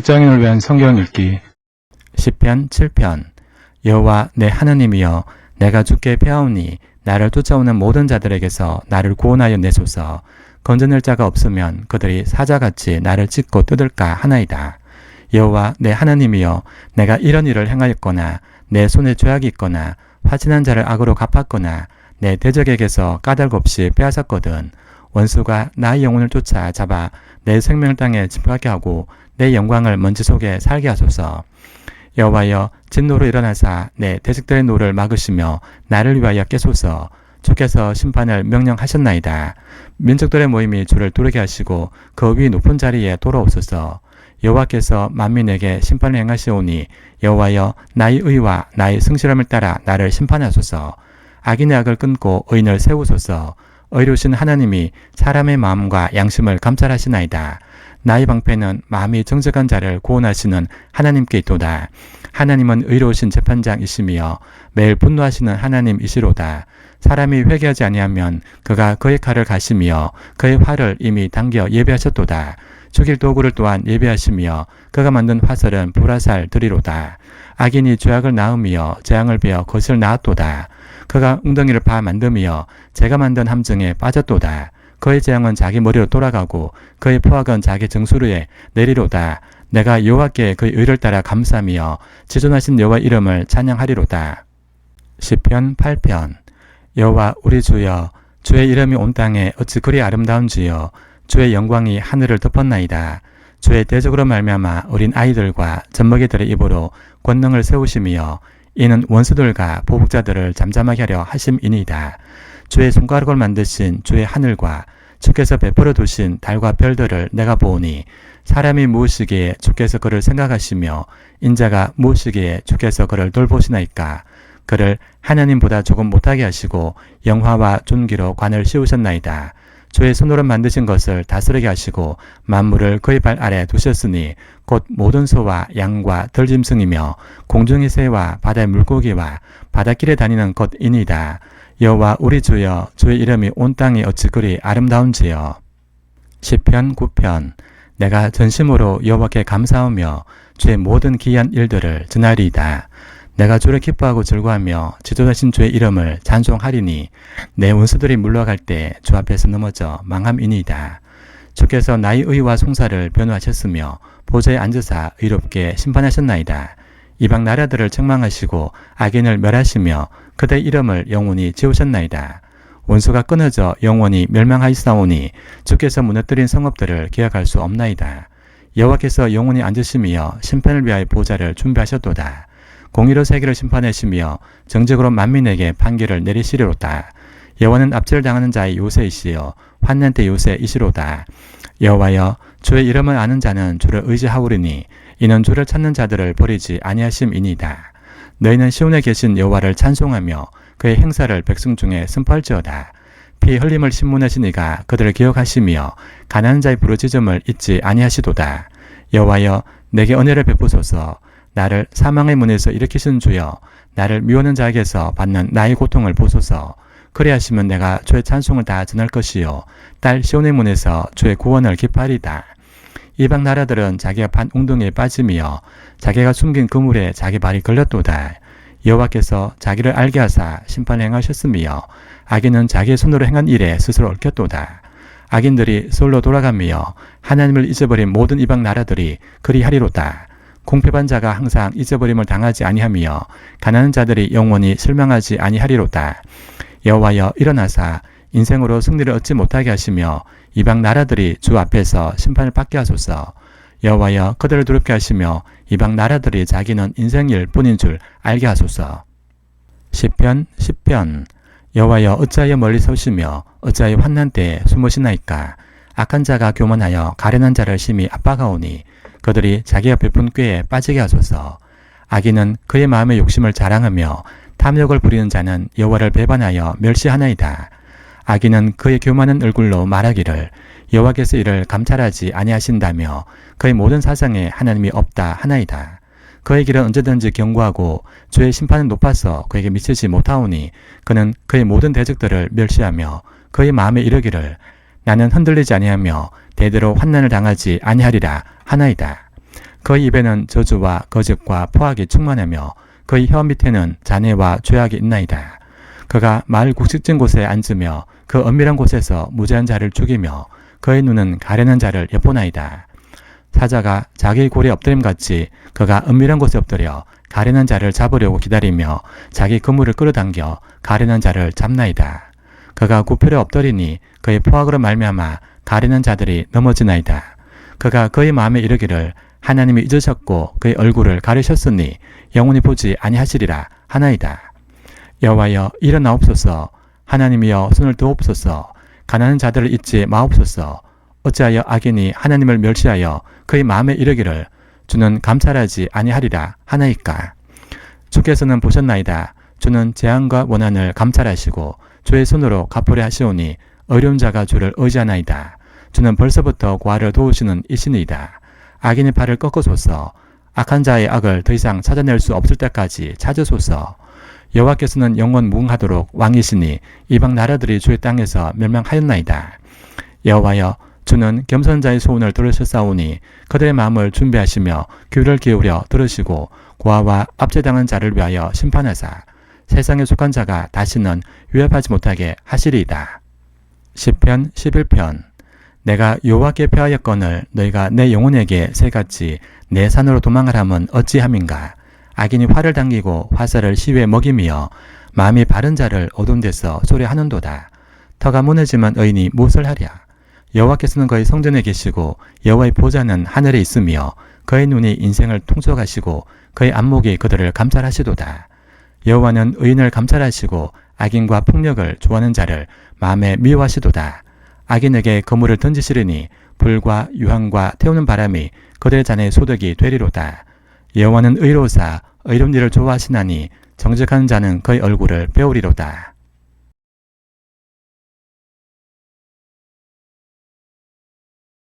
직장인을 위한 성경 읽기. 시편 7편. 여호와 내 하나님이여 내가 주께 패하오니 나를 쫓아오는 모든 자들에게서 나를 구원하여 내소서. 건져낼 자가 없으면 그들이 사자같이 나를 찢고 뜯을까 하나이다. 여호와 내 하나님이여 내가 이런 일을 행하였거나 내 손에 죄악이 있거나 화친한 자를 악으로 갚았거나 내 대적에게서 까닭 없이 빼앗았거든. 원수가 나의 영혼을 쫓아 잡아 내 생명을 땅에 집하게 하고 내 영광을 먼지 속에 살게 하소서. 여호와여 진노로 일어나사 내 대적들의 노를 막으시며 나를 위하여 깨소서. 주께서 심판을 명령하셨나이다. 민족들의 모임이 주를 두르게 하시고 그 위 높은 자리에 돌아옵소서. 여호와께서 만민에게 심판을 행하시오니 여호와여 나의 의와 나의 성실함을 따라 나를 심판하소서. 악인의 악을 끊고 의인을 세우소서. 의로우신 하나님이 사람의 마음과 양심을 감찰하시나이다. 나의 방패는 마음이 정직한 자를 구원하시는 하나님께 있도다. 하나님은 의로우신 재판장이시며 매일 분노하시는 하나님이시로다. 사람이 회개하지 아니하면 그가 그의 칼을 가시며 그의 활을 이미 당겨 예배하셨도다. 죽일 도구를 또한 예배하시며 그가 만든 화살은 불화살 들이로다. 악인이 죄악을 낳으며 재앙을 베어 것을 낳았도다. 그가 웅덩이를 파 만듦이여 제가 만든 함정에 빠졌도다. 그의 재앙은 자기 머리로 돌아가고 그의 포악은 자기 정수리에 내리로다. 내가 여호와께 그의 의를 따라 감사하며 지존하신 여호와 이름을 찬양하리로다. 시편 8편 여호와 우리 주여 주의 이름이 온 땅에 어찌 그리 아름다운지요 주의 영광이 하늘을 덮었나이다. 주의 대적으로 말미암아 어린 아이들과 젖먹이들의 입으로 권능을 세우시며 이는 원수들과 보복자들을 잠잠하게 하려 하심이니이다. 주의 손가락을 만드신 주의 하늘과 주께서 베풀어 두신 달과 별들을 내가 보오니 사람이 무엇이기에 주께서 그를 생각하시며 인자가 무엇이기에 주께서 그를 돌보시나이까 그를 하나님보다 조금 못하게 하시고 영화와 존귀로 관을 씌우셨나이다. 주의 손으로 만드신 것을 다스리게 하시고 만물을 그의 발 아래 두셨으니 곧 모든 소와 양과 들짐승이며 공중의 새와 바다의 물고기와 바닷길에 다니는 것이니이다. 여호와 우리 주여 주의 이름이 온 땅에 어찌 그리 아름다운지요. 시편 9편 내가 전심으로 여호와께 감사하며 주의 모든 기이한 일들을 전하리이다. 내가 주를 기뻐하고 즐거하며 지도자신 주의 이름을 찬송하리니 내 원수들이 물러갈 때 주 앞에서 넘어져 망함이니이다. 주께서 나의 의와 송사를 변호하셨으며 보좌에 앉으사 의롭게 심판하셨나이다. 이방 나라들을 책망하시고 악인을 멸하시며 그대 이름을 영원히 지우셨나이다. 원수가 끊어져 영원히 멸망하였사오니 주께서 무너뜨린 성읍들을 기억할 수 없나이다. 여호와께서 영원히 앉으시며 심판을 위하여 보좌를 준비하셨도다. 공의로 세계를 심판하시며 정직으로 만민에게 판결을 내리시리로다. 여호와는 압제를 당하는 자의 요새이시여 환난 때 요새이시로다. 여호와여 주의 이름을 아는 자는 주를 의지하오리니 이는 주를 찾는 자들을 버리지 아니하심이니이다. 너희는 시온에 계신 여호와를 찬송하며 그의 행사를 백성 중에 선포할지어다. 피 흘림을 신문하시니가 그들을 기억하시며 가난한 자의 부르짖음을 잊지 아니하시도다. 여호와여 내게 은혜를 베푸소서 나를 사망의 문에서 일으키신 주여 나를 미워하는 자에게서 받는 나의 고통을 보소서 그리하시면 내가 주의 찬송을 다 전할 것이요 딸 시온의 문에서 주의 구원을 기뻐하리다. 이방 나라들은 자기가 판 웅덩이에 빠짐이여 자기가 숨긴 그물에 자기 발이 걸렸도다. 여호와께서 자기를 알게 하사 심판을 행하셨으며 악인은 자기의 손으로 행한 일에 스스로 얽혔도다. 악인들이 솔로 돌아가며 하나님을 잊어버린 모든 이방 나라들이 그리하리로다. 공패반 자가 항상 잊어버림을 당하지 아니하며 가난한 자들이 영원히 실망하지 아니하리로다. 여호와여 일어나사 인생으로 승리를 얻지 못하게 하시며 이방 나라들이 주 앞에서 심판을 받게 하소서. 여호와여 그들을 두렵게 하시며 이방 나라들이 자기는 인생일 뿐인 줄 알게 하소서. 시편 10편 여호와여 어찌하여 멀리 서시며 어찌하여 환난 때에 숨으시나이까 악한 자가 교만하여 가련한 자를 심히 압박하오니 그들이 자기가 베푼 꾀에 빠지게 하소서. 악인은 그의 마음의 욕심을 자랑하며 탐욕을 부리는 자는 여호와를 배반하여 멸시하나이다. 악인은 그의 교만한 얼굴로 말하기를 여호와께서 이를 감찰하지 아니하신다며 그의 모든 사상에 하나님이 없다 하나이다. 그의 길은 언제든지 경고하고 주의 심판은 높아서 그에게 미치지 못하오니 그는 그의 모든 대적들을 멸시하며 그의 마음에 이르기를 나는 흔들리지 아니하며 대대로 환난을 당하지 아니하리라 하나이다. 그의 입에는 저주와 거짓과 포악이 충만하며 그의 혀 밑에는 잔해와 죄악이 있나이다. 그가 말 곡식진 곳에 앉으며 그 엄밀한 곳에서 무죄한 자를 죽이며 그의 눈은 가려는 자를 엿보나이다. 사자가 자기 골에 엎드림 같이 그가 은밀한 곳에 엎드려 가려는 자를 잡으려고 기다리며 자기 그물을 끌어당겨 가려는 자를 잡나이다. 그가 구표에 엎드리니 그의 포악으로 말미암아 가리는 자들이 넘어지나이다. 그가 그의 마음에 이르기를 하나님이 잊으셨고 그의 얼굴을 가리셨으니 영원히 보지 아니하시리라 하나이다. 여호와여 일어나옵소서 하나님이여 손을 드옵소서. 가난한 자들을 잊지 마옵소서. 어찌하여 악인이 하나님을 멸시하여 그의 마음에 이르기를 주는 감찰하지 아니하리라 하나이까? 주께서는 보셨나이다. 주는 재앙과 원한을 감찰하시고 주의 손으로 갚으려 하시오니 어려운 자가 주를 의지하나이다. 주는 벌써부터 고아를 도우시는 이신이다. 악인의 팔을 꺾어소서. 악한 자의 악을 더 이상 찾아낼 수 없을 때까지 찾으소서 여호와께서는 영원 무궁하도록 왕이시니 이방 나라들이 주의 땅에서 멸망하였나이다. 여호와여 주는 겸손자의 소원을 들으셨사오니 그들의 마음을 준비하시며 귀를 기울여 들으시고 고아와 압제당한 자를 위하여 심판하사 세상에 속한 자가 다시는 위협하지 못하게 하시리이다. 시편 11편 내가 여호와께 패하였거늘 너희가 내 영혼에게 새같이 내 산으로 도망하라면 어찌함인가 악인이 활을 당기고 화살을 시위에 먹이며 마음이 바른 자를 어두운 데서 소리하는도다. 터가 무너지면 의인이 무엇을 하랴? 여호와께서는 그의 성전에 계시고 여호와의 보좌는 하늘에 있으며 그의 눈이 인생을 통솔하시고 그의 안목이 그들을 감찰하시도다. 여호와는 의인을 감찰하시고 악인과 폭력을 좋아하는 자를 마음에 미워하시도다. 악인에게 거물을 던지시리니 불과 유황과 태우는 바람이 그들의 잔의 소득이 되리로다. 여호와는 의로사 일을 좋아하시나니 정직한 자는 그의 얼굴을 배우리로다.